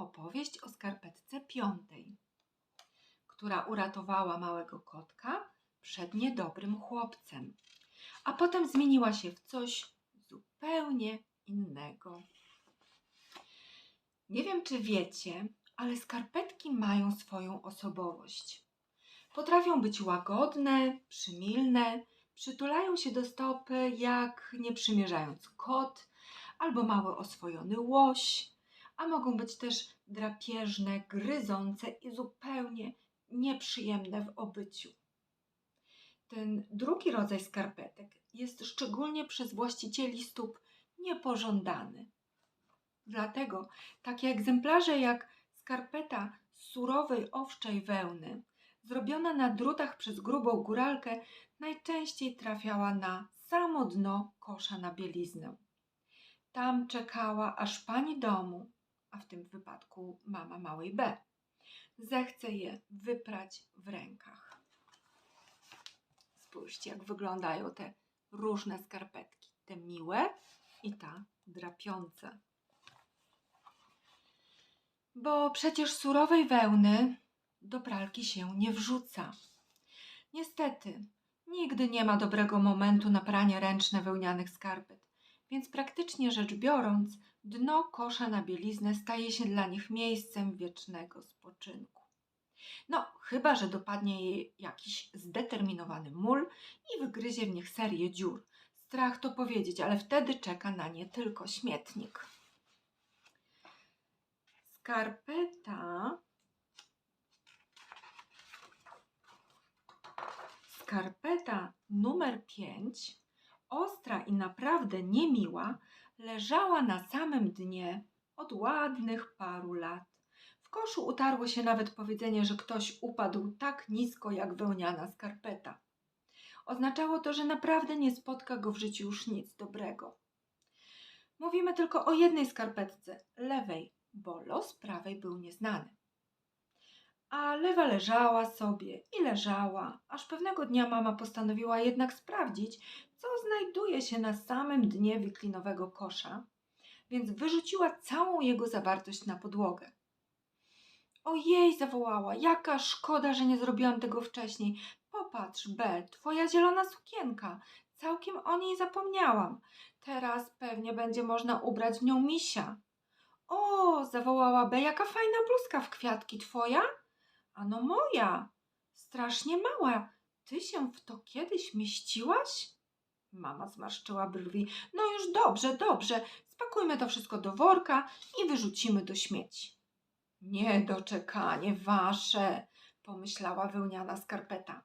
opowieść o skarpetce piątej, która uratowała małego kotka przed niedobrym chłopcem, a potem zmieniła się w coś zupełnie innego. Nie wiem, czy wiecie, ale skarpetki mają swoją osobowość. Potrafią być łagodne, przymilne, przytulają się do stopy, jak nie przymierzając kot albo mały oswojony łoś, a mogą być też drapieżne, gryzące i zupełnie nieprzyjemne w obyciu. Ten drugi rodzaj skarpetek jest szczególnie przez właścicieli stóp niepożądany. Dlatego takie egzemplarze jak skarpeta z surowej owczej wełny, zrobiona na drutach przez grubą góralkę, najczęściej trafiała na samo dno kosza na bieliznę. Tam czekała, aż pani domu, a w tym wypadku mama małej B, zechce je wyprać w rękach. Spójrzcie, jak wyglądają te różne skarpetki. Te miłe i ta drapiąca. Bo przecież surowej wełny do pralki się nie wrzuca. Niestety, nigdy nie ma dobrego momentu na pranie ręczne wełnianych skarpet, więc praktycznie rzecz biorąc, dno kosza na bieliznę staje się dla nich miejscem wiecznego spoczynku. No, chyba że dopadnie je jakiś zdeterminowany mól i wygryzie w nich serię dziur. Strach to powiedzieć, ale wtedy czeka na nie tylko śmietnik. Skarpeta. Skarpeta numer 5, ostra i naprawdę niemiła, leżała na samym dnie od ładnych paru lat. W koszu utarło się nawet powiedzenie, że ktoś upadł tak nisko jak wełniana skarpeta. Oznaczało to, że naprawdę nie spotka go w życiu już nic dobrego. Mówimy tylko o jednej skarpetce, lewej, bo los prawej był nieznany. A lewa leżała sobie i leżała, aż pewnego dnia mama postanowiła jednak sprawdzić, co znajduje się na samym dnie wiklinowego kosza, więc wyrzuciła całą jego zawartość na podłogę. Ojej, zawołała, jaka szkoda, że nie zrobiłam tego wcześniej. Popatrz, B, twoja zielona sukienka. Całkiem o niej zapomniałam. Teraz pewnie będzie można ubrać w nią misia. O, zawołała B, jaka fajna bluzka w kwiatki, twoja? Ano moja. Strasznie mała. Ty się w to kiedyś mieściłaś? Mama zmarszczyła brwi. No już dobrze, dobrze. Spakujmy to wszystko do worka i wyrzucimy do śmieci. Niedoczekanie wasze, pomyślała wełniana skarpeta.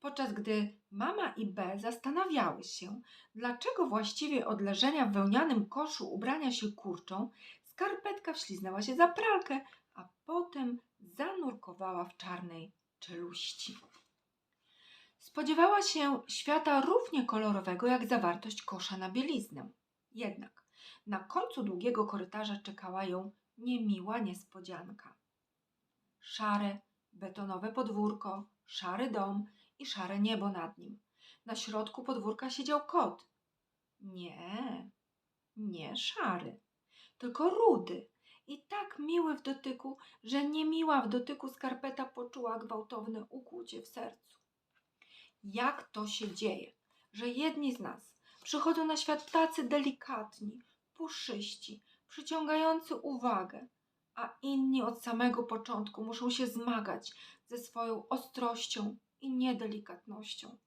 Podczas gdy mama i B zastanawiały się, dlaczego właściwie od leżenia w wełnianym koszu ubrania się kurczą, skarpetka wśliznęła się za pralkę, a potem zanurkowała w czarnej czeluści. Spodziewała się świata równie kolorowego jak zawartość kosza na bieliznę. Jednak na końcu długiego korytarza czekała ją niemiła niespodzianka. Szare, betonowe podwórko, szary dom i szare niebo nad nim. Na środku podwórka siedział kot. Nie, nie szary, tylko rudy i tak miły w dotyku, że niemiła w dotyku skarpeta poczuła gwałtowne ukłucie w sercu. Jak to się dzieje, że jedni z nas przychodzą na świat tacy delikatni, puszyści, przyciągający uwagę, a inni od samego początku muszą się zmagać ze swoją ostrością i niedelikatnością.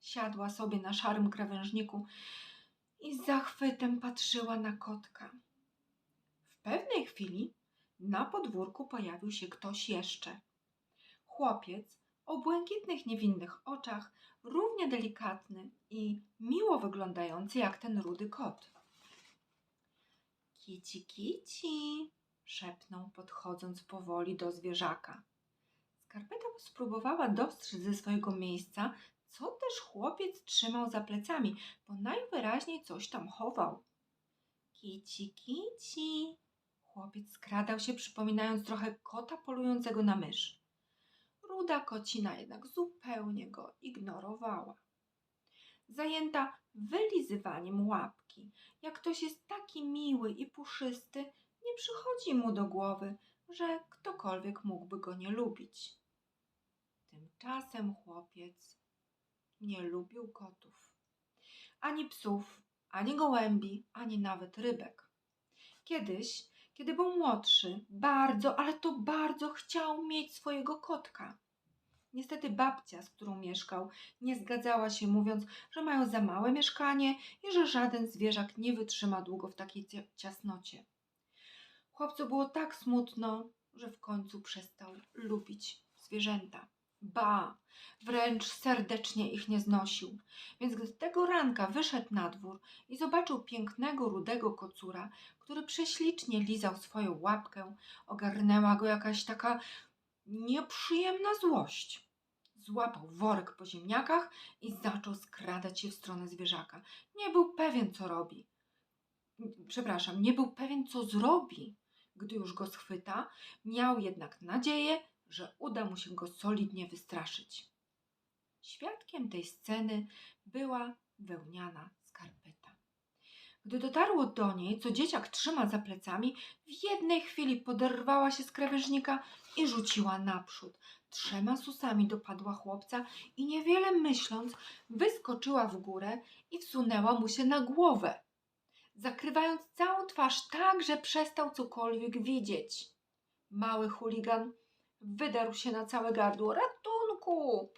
Siadła sobie na szarym krawężniku i z zachwytem patrzyła na kotka. W pewnej chwili na podwórku pojawił się ktoś jeszcze. Chłopiec o błękitnych, niewinnych oczach, równie delikatny i miło wyglądający jak ten rudy kot. Kici, kici, szepnął, podchodząc powoli do zwierzaka. Skarpeta spróbowała dostrzec ze swojego miejsca, co też chłopiec trzymał za plecami, bo najwyraźniej coś tam chował. Kici, kici. Chłopiec skradał się, przypominając trochę kota polującego na mysz. Ruda kocina jednak zupełnie go ignorowała. Zajęta wylizywaniem łapki, jak ktoś jest taki miły i puszysty, nie przychodzi mu do głowy, że ktokolwiek mógłby go nie lubić. Tymczasem chłopiec nie lubił kotów, ani psów, ani gołębi, ani nawet rybek. Kiedyś, kiedy był młodszy, bardzo, ale to bardzo chciał mieć swojego kotka. Niestety babcia, z którą mieszkał, nie zgadzała się, mówiąc, że mają za małe mieszkanie i że żaden zwierzak nie wytrzyma długo w takiej cia- ciasnocie. Chłopcu było tak smutno, że w końcu przestał lubić zwierzęta. Ba, wręcz serdecznie ich nie znosił. Więc gdy tego ranka wyszedł na dwór i zobaczył pięknego, rudego kocura, który prześlicznie lizał swoją łapkę, ogarnęła go jakaś taka nieprzyjemna złość. Złapał worek po ziemniakach i zaczął skradać się w stronę zwierzaka. Nie był pewien, co robi. Przepraszam, nie był pewien, co zrobi. Gdy już go schwyta, miał jednak nadzieję, że uda mu się go solidnie wystraszyć. Świadkiem tej sceny była wełniana skarpeta. Gdy dotarło do niej, co dzieciak trzyma za plecami, w jednej chwili poderwała się z krawężnika i rzuciła naprzód. Trzema susami dopadła chłopca i niewiele myśląc, wyskoczyła w górę i wsunęła mu się na głowę, zakrywając całą twarz tak, że przestał cokolwiek widzieć. Mały chuligan wydarł się na całe gardło. Ratunku!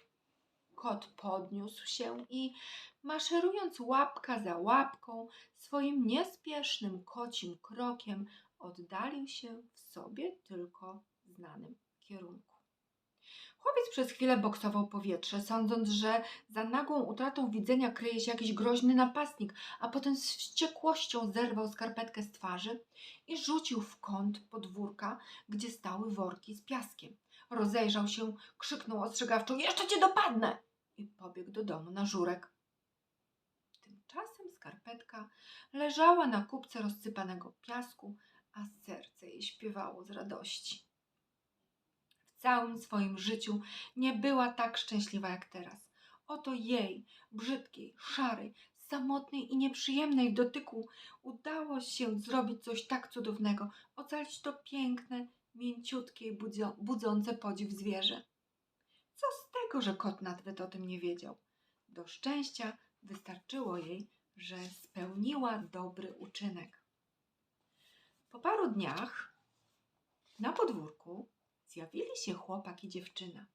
Kot podniósł się i, maszerując łapka za łapką, swoim niespiesznym kocim krokiem oddalił się w sobie tylko znanym kierunku. Chłopiec przez chwilę boksował powietrze, sądząc, że za nagłą utratą widzenia kryje się jakiś groźny napastnik, a potem z wściekłością zerwał skarpetkę z twarzy i rzucił w kąt podwórka, gdzie stały worki z piaskiem. Rozejrzał się, krzyknął ostrzegawczo: Jeszcze cię dopadnę! i pobiegł do domu na żurek. Skarpetka leżała na kupce rozsypanego piasku, a serce jej śpiewało z radości. W całym swoim życiu nie była tak szczęśliwa jak teraz. Oto jej, brzydkiej, szarej, samotnej i nieprzyjemnej dotyku, udało się zrobić coś tak cudownego, ocalić to piękne, mięciutkie i budzące podziw zwierzę. Co z tego, że kot nawet o tym nie wiedział? Do szczęścia wystarczyło jej, że spełniła dobry uczynek. Po paru dniach na podwórku zjawili się chłopak i dziewczyna.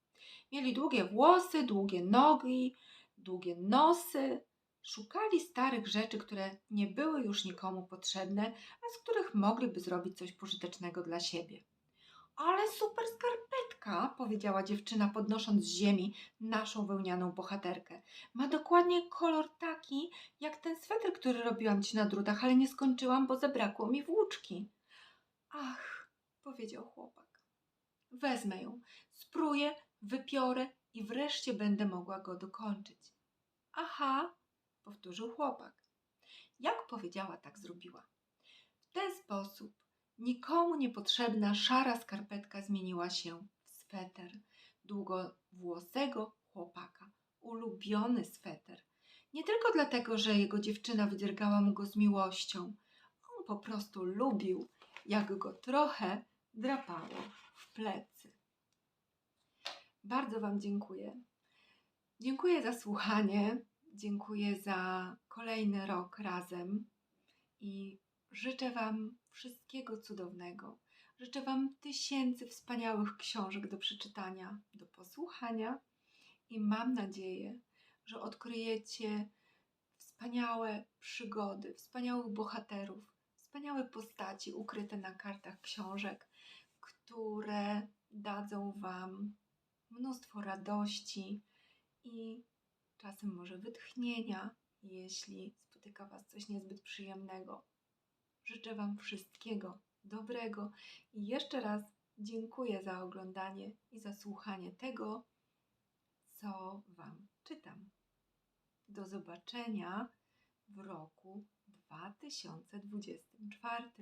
Mieli długie włosy, długie nogi, długie nosy. Szukali starych rzeczy, które nie były już nikomu potrzebne, a z których mogliby zrobić coś pożytecznego dla siebie. Ale super skarpetka, powiedziała dziewczyna, podnosząc z ziemi naszą wełnianą bohaterkę. Ma dokładnie kolor taki, jak ten sweter, który robiłam ci na drutach, ale nie skończyłam, bo zabrakło mi włóczki. Ach, powiedział chłopak. Wezmę ją, spróję, wypiorę i wreszcie będę mogła go dokończyć. Aha, powtórzył chłopak. Jak powiedziała, tak zrobiła. W ten sposób nikomu niepotrzebna szara skarpetka zmieniła się w sweter długowłosego chłopaka. Ulubiony sweter. Nie tylko dlatego, że jego dziewczyna wydziergała mu go z miłością. On po prostu lubił, jak go trochę drapało w plecy. Bardzo Wam dziękuję. Dziękuję za słuchanie. Dziękuję za kolejny rok razem i życzę Wam wszystkiego cudownego. Życzę Wam tysięcy wspaniałych książek do przeczytania, do posłuchania i mam nadzieję, że odkryjecie wspaniałe przygody, wspaniałych bohaterów, wspaniałe postaci ukryte na kartach książek, które dadzą Wam mnóstwo radości i czasem może wytchnienia, jeśli spotyka Was coś niezbyt przyjemnego. Życzę Wam wszystkiego dobrego i jeszcze raz dziękuję za oglądanie i za słuchanie tego, co Wam czytam. Do zobaczenia w roku 2024.